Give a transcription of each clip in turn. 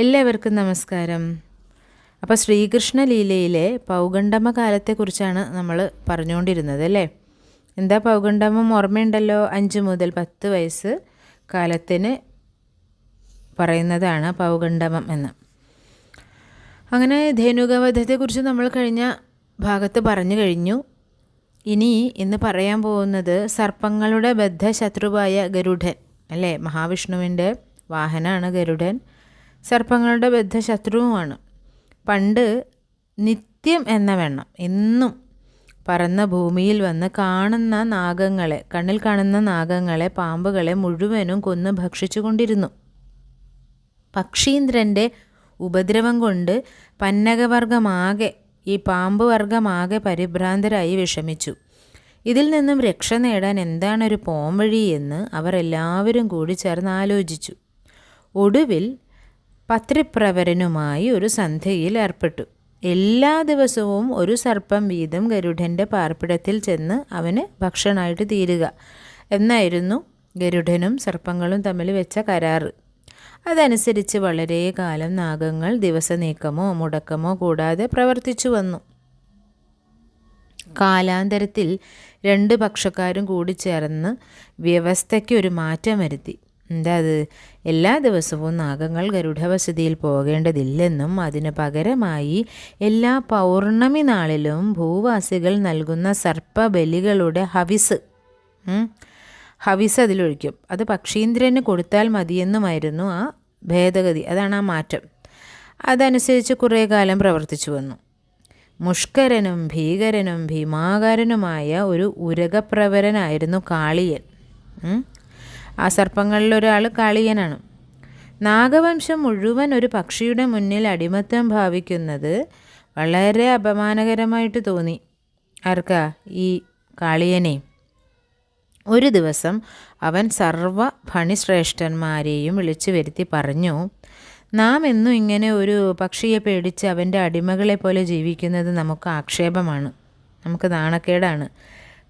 എല്ലാവർക്കും നമസ്കാരം. അപ്പോൾ ശ്രീകൃഷ്ണലീലയിലെ പൗഗണ്ഡമ കാലത്തെക്കുറിച്ചാണ് നമ്മൾ പറഞ്ഞുകൊണ്ടിരുന്നത് അല്ലേ? എന്താ പൗഗണ്ഡമം ഓർമ്മയുണ്ടല്ലോ? അഞ്ച് മുതൽ പത്ത് വയസ്സ് കാലത്തിന് പറയുന്നതാണ് പൗഗണ്ഡമം എന്ന്. അങ്ങനെ ധേനുകവധത്തെക്കുറിച്ച് നമ്മൾ കഴിഞ്ഞ ഭാഗത്ത് പറഞ്ഞു കഴിഞ്ഞു. ഇനി ഇന്ന് പറയാൻ പോകുന്നത് സർപ്പങ്ങളുടെ ബദ്ധശത്രുവായ ഗരുഡൻ അല്ലേ? മഹാവിഷ്ണുവിന്റെ വാഹനമാണ് ഗരുഡൻ. സർപ്പങ്ങളുടെ ബദ്ധശത്രുവുമാണ്. പണ്ട് നിത്യം എന്ന വെണ്ണം എന്നും പറന്ന ഭൂമിയിൽ വന്ന് കാണുന്ന നാഗങ്ങളെ കണ്ണിൽ കാണുന്ന നാഗങ്ങളെ പാമ്പുകളെ മുഴുവനും കൊന്ന് ഭക്ഷിച്ചു കൊണ്ടിരുന്നു പക്ഷീന്ദ്രന്റെ ഉപദ്രവം കൊണ്ട് പന്നകവർഗമാകെ ഈ പാമ്പ് വർഗമാകെ പരിഭ്രാന്തരായി വിഷമിച്ചു. ഇതിൽ നിന്നും രക്ഷ നേടാൻ എന്താണൊരു പോംവഴി എന്ന് അവർ എല്ലാവരും കൂടി ചേർന്ന് ആലോചിച്ചു ഒടുവിൽ പത്രിപ്രവരനുമായി ഒരു സന്ധ്യയിൽ ഏർപ്പെട്ടു. എല്ലാ ദിവസവും ഒരു സർപ്പം വീതം ഗരുഡന്റെ പാർപ്പിടത്തിൽ ചെന്ന് അവന് ഭക്ഷണമായിട്ട് തീരുക. എന്നായിരുന്നു ഗരുഡനും സർപ്പങ്ങളും തമ്മിൽ വെച്ച കരാറ്. അതനുസരിച്ച് വളരെ കാലം നാഗങ്ങൾ ദിവസനീക്കമോ മുടക്കമോ കൂടാതെ പ്രവർത്തിച്ചു വന്നു. കാലാന്തരത്തിൽ രണ്ട് പക്ഷക്കാരും കൂടി ചേർന്ന് വ്യവസ്ഥയ്ക്ക് ഒരു മാറ്റം വരുത്തി. എന്താ അത്? എല്ലാ ദിവസവും നാഗങ്ങൾ ഗരുഡവസതിയിൽ പോകേണ്ടതില്ലെന്നും അതിനു പകരമായി എല്ലാ പൗർണമി നാളിലും ഭൂവാസികൾ നൽകുന്ന സർപ്പബലികളുടെ ഹവിസ് ഹവിസ് അതിലൊഴിക്കും. അത് പക്ഷീന്ദ്രന് കൊടുത്താൽ മതിയെന്നുമായിരുന്നു ആ ഭേദഗതി. അതാണ് ആ മാറ്റം. അതനുസരിച്ച് കുറേ കാലം പ്രവർത്തിച്ചു വന്നു. മുഷ്കരനും ഭീകരനും ഭീമാകാരനുമായ ഒരു ഉരകപ്രവരനായിരുന്നു കാളിയൻ ആ സർപ്പങ്ങളിലൊരാൾ കാളിയനാണ്. നാഗവംശം മുഴുവൻ ഒരു പക്ഷിയുടെ മുന്നിൽ അടിമത്തം ഭാവിക്കുന്നത് വളരെ അപമാനകരമായിട്ട് തോന്നി. ആർക്കാ? ഈ കാളിയനെ. ഒരു ദിവസം അവൻ സർവ ഫണിശ്രേഷ്ഠന്മാരെയും വിളിച്ചു വരുത്തി പറഞ്ഞു നാം എന്നും ഇങ്ങനെ ഒരു പക്ഷിയെ പേടിച്ച് അവന്റെ അടിമകളെ പോലെ ജീവിക്കുന്നത് നമുക്ക് ആക്ഷേപമാണ്. നമുക്ക് നാണക്കേടാണ്.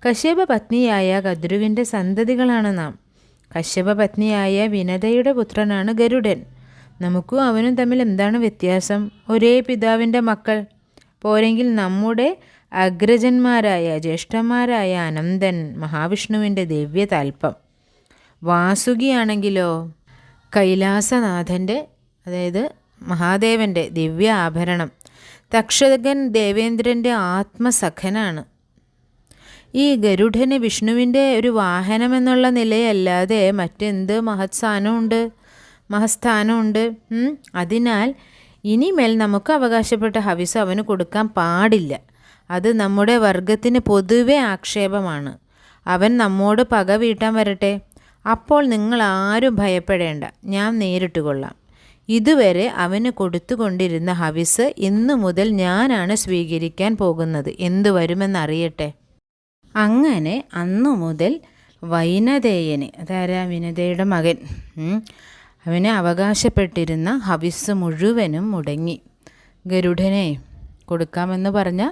കശ്യപ പത്നിയായ കദ്രുവിന്റെ സന്തതികളാണ് നാം. കശ്യപ പത്നിയായ വിനതയുടെ പുത്രനാണ് ഗരുഡൻ. നമുക്കും അവനും തമ്മിൽ എന്താണ് വ്യത്യാസം? ഒരേ പിതാവിന്റെ മക്കൾ. പോരെങ്കിൽ നമ്മുടെ അഗ്രജന്മാരായ ജ്യേഷ്ഠന്മാരായ അനന്തൻ മഹാവിഷ്ണുവിന്റെ ദിവ്യ താൽപ്പം. വാസുകിയാണെങ്കിലോ? കൈലാസനാഥന്റെ അതായത് മഹാദേവന്റെ ദിവ്യ ആഭരണം. തക്ഷകൻ ദേവേന്ദ്രന്റെ ആത്മസഖനാണ്. ഈ ഗരുഡന് വിഷ്ണുവിന്റെ ഒരു വാഹനം എന്നുള്ള നിലയല്ലാതെ മറ്റെന്ത് മഹത്സ്ഥാനമുണ്ട് മഹസ്ഥാനമുണ്ട്. അതിനാൽ ഇനിമേൽ നമുക്ക് അവകാശപ്പെട്ട ഹവിസ് അവന് കൊടുക്കാൻ പാടില്ല. അത് നമ്മുടെ വർഗത്തിന് പൊതുവെ ആക്ഷേപമാണ്. അവൻ നമ്മോട് പക വീട്ടാൻ വരട്ടെ. അപ്പോൾ നിങ്ങൾ ആരും ഭയപ്പെടേണ്ട. ഞാൻ നേരിട്ട് കൊള്ളാം. ഇതുവരെ അവന് കൊടുത്തുകൊണ്ടിരുന്ന ഹവിസ് ഇന്നു മുതൽ ഞാനാണ് സ്വീകരിക്കാൻ പോകുന്നത്. എന്തു വരുമെന്നറിയട്ടെ? അങ്ങനെ അന്നു മുതൽ വൈനതേയന് അതാരാ വിനതയുടെ മകൻ? അവനെ അവകാശപ്പെട്ടിരുന്ന ഹവിസ് മുഴുവനും മുടങ്ങി. ഗരുഡനെ കൊടുക്കാമെന്ന് പറഞ്ഞ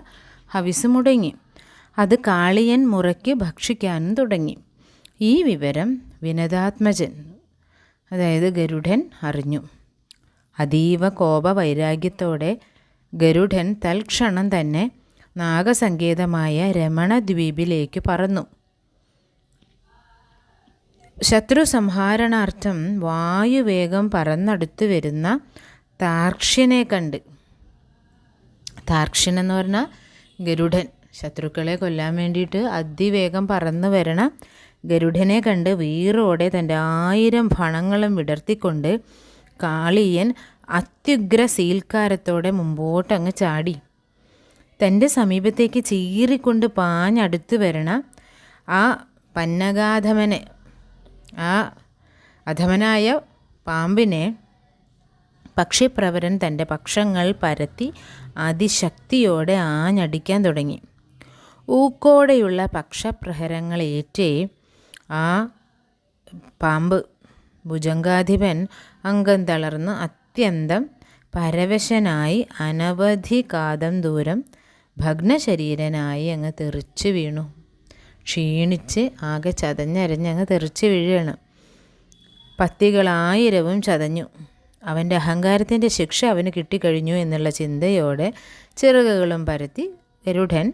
ഹവിസ് മുടങ്ങി. അത് കാളിയൻ മുറയ്ക്ക് ഭക്ഷിക്കാനും തുടങ്ങി. ഈ വിവരം വിനതാത്മജൻ അതായത് ഗരുഡൻ അറിഞ്ഞു. അതീവ കോപ വൈരാഗ്യത്തോടെ ഗരുഡൻ തൽക്ഷണം തന്നെ നാഗസങ്കേതമായ രമണദ്വീപിലേക്ക് പറന്നു. ശത്രു സംഹാരണാർത്ഥം വായുവേഗം പറന്നടുത്തു വരുന്ന താർക്ഷ്യനെ കണ്ട്. താർക്ഷ്യൻ എന്ന് പറഞ്ഞാൽ ഗരുഡൻ. ശത്രുക്കളെ കൊല്ലാൻ വേണ്ടിയിട്ട് അതിവേഗം പറന്നു വരണ ഗരുഡനെ കണ്ട് വീറോടെ തന്റെ ആയിരം ഫണങ്ങളും വിടർത്തിക്കൊണ്ട് കാളിയൻ അത്യുഗ്ര സീൽക്കാരത്തോടെ മുമ്പോട്ടങ്ങ് ചാടി. തന്റെ സമീപത്തേക്ക് ചീറിക്കൊണ്ട് പാഞ്ഞടുത്ത് വരണ ആ പന്നഗാധമനെ ആ അധമനായ പാമ്പിനെ പക്ഷിപ്രവരൻ തന്റെ പക്ഷങ്ങൾ പരത്തി അതിശക്തിയോടെ ആഞ്ഞടിക്കാൻ തുടങ്ങി. ഊക്കോടെയുള്ള പക്ഷപ്രഹരങ്ങളേറ്റേ ആ പാമ്പ്. ഭുജങ്കാധിപൻ അംഗം തളർന്ന് അത്യന്തം പരവശനായി അനവധി കാതം ദൂരം ഭഗ്നശരീരനായി അങ്ങ് തെറിച്ചു വീണു. ക്ഷീണിച്ച് ആകെ ചതഞ്ഞരഞ്ഞ് അങ്ങ് തെറിച്ച് വീഴുകയാണ് പത്തികളായിരവും ചതഞ്ഞു. അവന്റെ അഹങ്കാരത്തിന്റെ ശിക്ഷ അവന് കിട്ടിക്കഴിഞ്ഞു എന്നുള്ള ചിന്തയോടെ ചിറകുകളും പരത്തി ഗരുഡൻ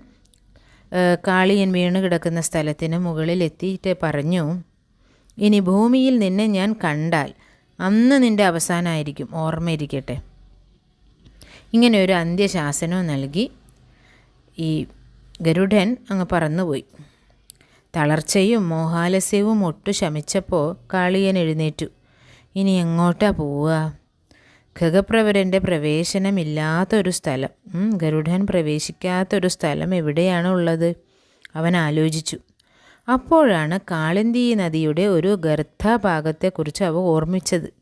കാളിയൻ വീണ് കിടക്കുന്ന സ്ഥലത്തിന് മുകളിലെത്തിയിട്ട് പറഞ്ഞു ഇനി ഭൂമിയിൽ നിന്നെ ഞാൻ കണ്ടാൽ അന്ന് നിന്റെ അവസാനമായിരിക്കും ഓർമ്മയിരിക്കട്ടെ. ഇങ്ങനെ ഒരു അന്ത്യശാസനവും നൽകി. ഈ ഗരുഡൻ അങ്ങ് പറന്നുപോയി. തളർച്ചയും മോഹാലസ്യവും ഒട്ടു ശമിച്ചപ്പോൾ കാളിയൻ എഴുന്നേറ്റു. ഇനി എങ്ങോട്ടാ പോവുക? ഖഗപ്രവരന്റെ പ്രവേശനമില്ലാത്തൊരു സ്ഥലം. ഗരുഡൻ പ്രവേശിക്കാത്തൊരു സ്ഥലം എവിടെയാണ് ഉള്ളത്? അവൻ ആലോചിച്ചു. അപ്പോഴാണ് കാളിന്തി നദിയുടെ ഒരു ഗർത്തഭാഗത്തെക്കുറിച്ച് അവ ഓർമ്മിച്ചത്.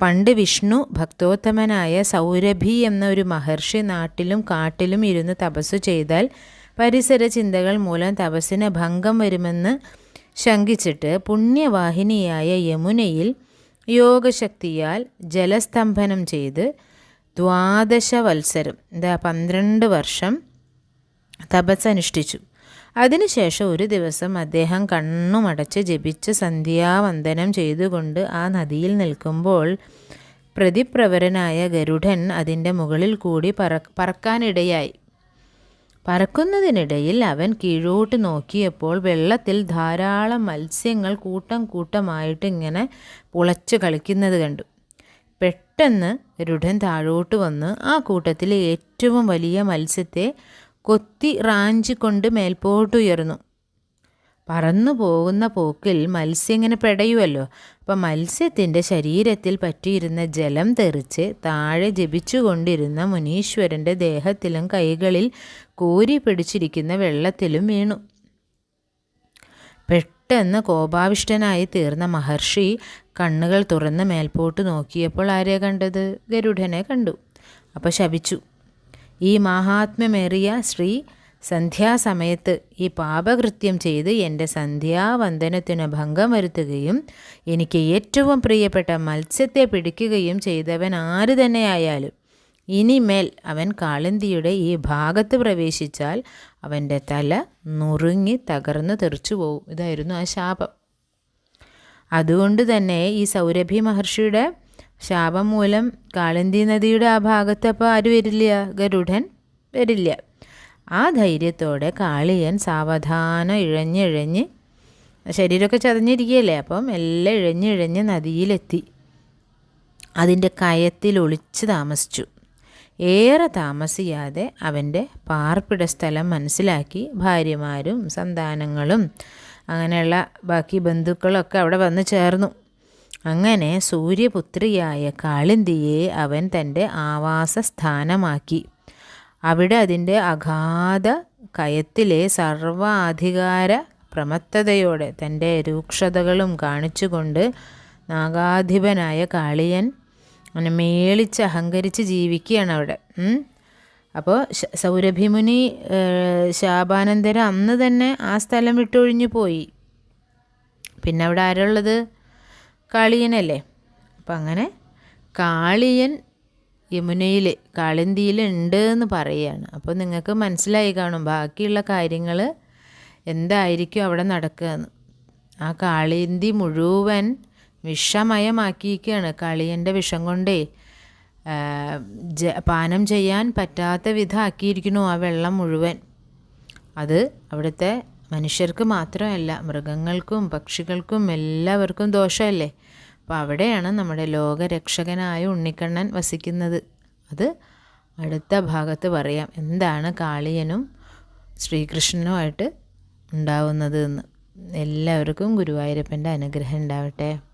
പണ്ട് വിഷ്ണു ഭക്തോത്തമനായ സൗരഭി എന്ന ഒരു മഹർഷി നാട്ടിലും കാട്ടിലും ഇരുന്ന് തപസ്സു ചെയ്താൽ പരിസര ചിന്തകൾ മൂലം തപസ്സിന് ഭംഗം വരുമെന്ന് ശങ്കിച്ചിട്ട് പുണ്യവാഹിനിയായ യമുനയിൽ യോഗശക്തിയാൽ ജലസ്തംഭനം ചെയ്ത് ദ്വാദശ വത്സരം എന്താ പന്ത്രണ്ട് വർഷം തപസ്സനുഷ്ഠിച്ചു. അതിനുശേഷം ഒരു ദിവസം അദ്ദേഹം കണ്ണുമടച്ച് ജപിച്ച് സന്ധ്യാവന്ദനം ചെയ്തുകൊണ്ട് ആ നദിയിൽ നിൽക്കുമ്പോൾ പ്രതിപ്രവരനായ ഗരുഡൻ അതിന്റെ മുകളിൽ കൂടി പറ പറക്കാനിടയായി. പറക്കുന്നതിനിടയിൽ അവൻ കീഴോട്ട് നോക്കിയപ്പോൾ വെള്ളത്തിൽ ധാരാളം മത്സ്യങ്ങൾ കൂട്ടം കൂട്ടമായിട്ട് ഇങ്ങനെ പുളച്ച് കളിക്കുന്നത് കണ്ടു. പെട്ടെന്ന് രുഢൻ താഴോട്ട് വന്ന് ആ കൂട്ടത്തിലെ ഏറ്റവും വലിയ മത്സ്യത്തെ കൊത്തി റാഞ്ചിക്കൊണ്ട് മേൽപോട്ടുയർന്നു. പറന്നു പോകുന്ന പോക്കിൽ മത്സ്യം ഇങ്ങനെ പെടയുമല്ലോ അപ്പം മത്സ്യത്തിന്റെ ശരീരത്തിൽ പറ്റിയിരുന്ന ജലം തെറിച്ച് താഴെ ജപിച്ചുകൊണ്ടിരുന്ന മുനീശ്വരന്റെ ദേഹത്തിലും കൈകളിൽ കോരി പിടിച്ചിരിക്കുന്ന വെള്ളത്തിലും വീണു. പെട്ടെന്ന് കോപാവിഷ്ടനായി തീർന്ന മഹർഷി കണ്ണുകൾ തുറന്ന് മേൽപോട്ട് നോക്കിയപ്പോൾ ആരെയാണ് കണ്ടത്? ഗരുഡനെ കണ്ടു. അപ്പോൾ ശപിച്ചു. ഈ മഹാത്മ്യമേറിയ ശ്രീ സന്ധ്യാസമയത്ത് ഈ പാപകൃത്യം ചെയ്ത് എന്റെ സന്ധ്യാവന്ദനത്തിന് ഭംഗം വരുത്തുകയും എനിക്ക് ഏറ്റവും പ്രിയപ്പെട്ട മത്സ്യത്തെ പിടിക്കുകയും ചെയ്തവൻ ആര് തന്നെയായാലും ഇനിമേൽ അവൻ കാളന്തിയുടെ ഈ ഭാഗത്ത് പ്രവേശിച്ചാൽ അവന്റെ തല നുറുങ്ങി തകർന്ന് തെറിച്ചു പോകും ഇതായിരുന്നു ആ ശാപം. അതുകൊണ്ട് തന്നെ ഈ സൗരഭി മഹർഷിയുടെ ശാപം മൂലം കാളന്തി നദിയുടെ ആ ഭാഗത്ത് അപ്പോൾ ആര് വരില്ല? ഗരുഡൻ വരില്ല. ആ ധൈര്യത്തോടെ കാളിയൻ സാവധാനം ഇഴഞ്ഞിഴഞ്ഞ് ശരീരമൊക്കെ ചതഞ്ഞിരിക്കുകയല്ലേ? അപ്പം എല്ലാം ഇഴഞ്ഞിഴഞ്ഞ് നദിയിലെത്തി. അതിന്റെ കയത്തിൽ ഒളിച്ച് താമസിച്ചു. ഏറെ താമസിയാതെ അവന്റെ പാർപ്പിട സ്ഥലം മനസ്സിലാക്കി ഭാര്യമാരും സന്താനങ്ങളും അങ്ങനെയുള്ള ബാക്കി ബന്ധുക്കളൊക്കെ അവിടെ വന്ന് ചേർന്നു. അങ്ങനെ സൂര്യപുത്രിയായ കാളിന്തിയെ അവൻ തന്റെ ആവാസ സ്ഥാനമാക്കി അവിടെ അതിന്റെ അഗാധ കയത്തിലെ സർവാധികാര പ്രമത്തതയോടെ തന്റെ രൂക്ഷതകളും കാണിച്ചുകൊണ്ട് നാഗാധിപനായ കാളിയൻ മേളിച്ച് അഹങ്കരിച്ച് ജീവിക്കുകയാണ് അവിടെ. അപ്പോൾ സൗരഭിമുനി ശാപാനന്തരം അന്ന് തന്നെ ആ സ്ഥലം വിട്ടൊഴിഞ്ഞു പോയി പിന്നെ അവിടെ ആരുള്ളത്? കാളിയനല്ലേ? അപ്പം അങ്ങനെ കാളിയൻ യമുനയിൽ കാളിന്തിയിൽ ഉണ്ട് എന്ന് പറയുകയാണ് അപ്പോൾ നിങ്ങൾക്ക് മനസ്സിലായി കാണും ബാക്കിയുള്ള കാര്യങ്ങൾ എന്തായിരിക്കും അവിടെ നടക്കുകയെന്ന് ആ കാളിന്തി മുഴുവൻ വിഷമയമാക്കിയിരിക്കുകയാണ്. കളിയന്റെ വിഷം കൊണ്ടേ പാനം ചെയ്യാൻ പറ്റാത്ത വിധമാക്കിയിരിക്കുന്നു ആ വെള്ളം മുഴുവൻ. അത് അവിടുത്തെ മനുഷ്യർക്ക് മാത്രമല്ല മൃഗങ്ങൾക്കും പക്ഷികൾക്കും എല്ലാവർക്കും ദോഷമല്ലേ? അപ്പോൾ അവിടെയാണ് നമ്മുടെ ലോകരക്ഷകനായ ഉണ്ണിക്കണ്ണൻ വസിക്കുന്നത്. അത് അടുത്ത ഭാഗത്ത് പറയാം. എന്താണ് കാളിയനും ശ്രീകൃഷ്ണനുമായിട്ട് ഉണ്ടാവുന്നത് എന്ന് എല്ലാവർക്കും ഗുരുവായൂരപ്പന്റെ അനുഗ്രഹം ഉണ്ടാവട്ടെ.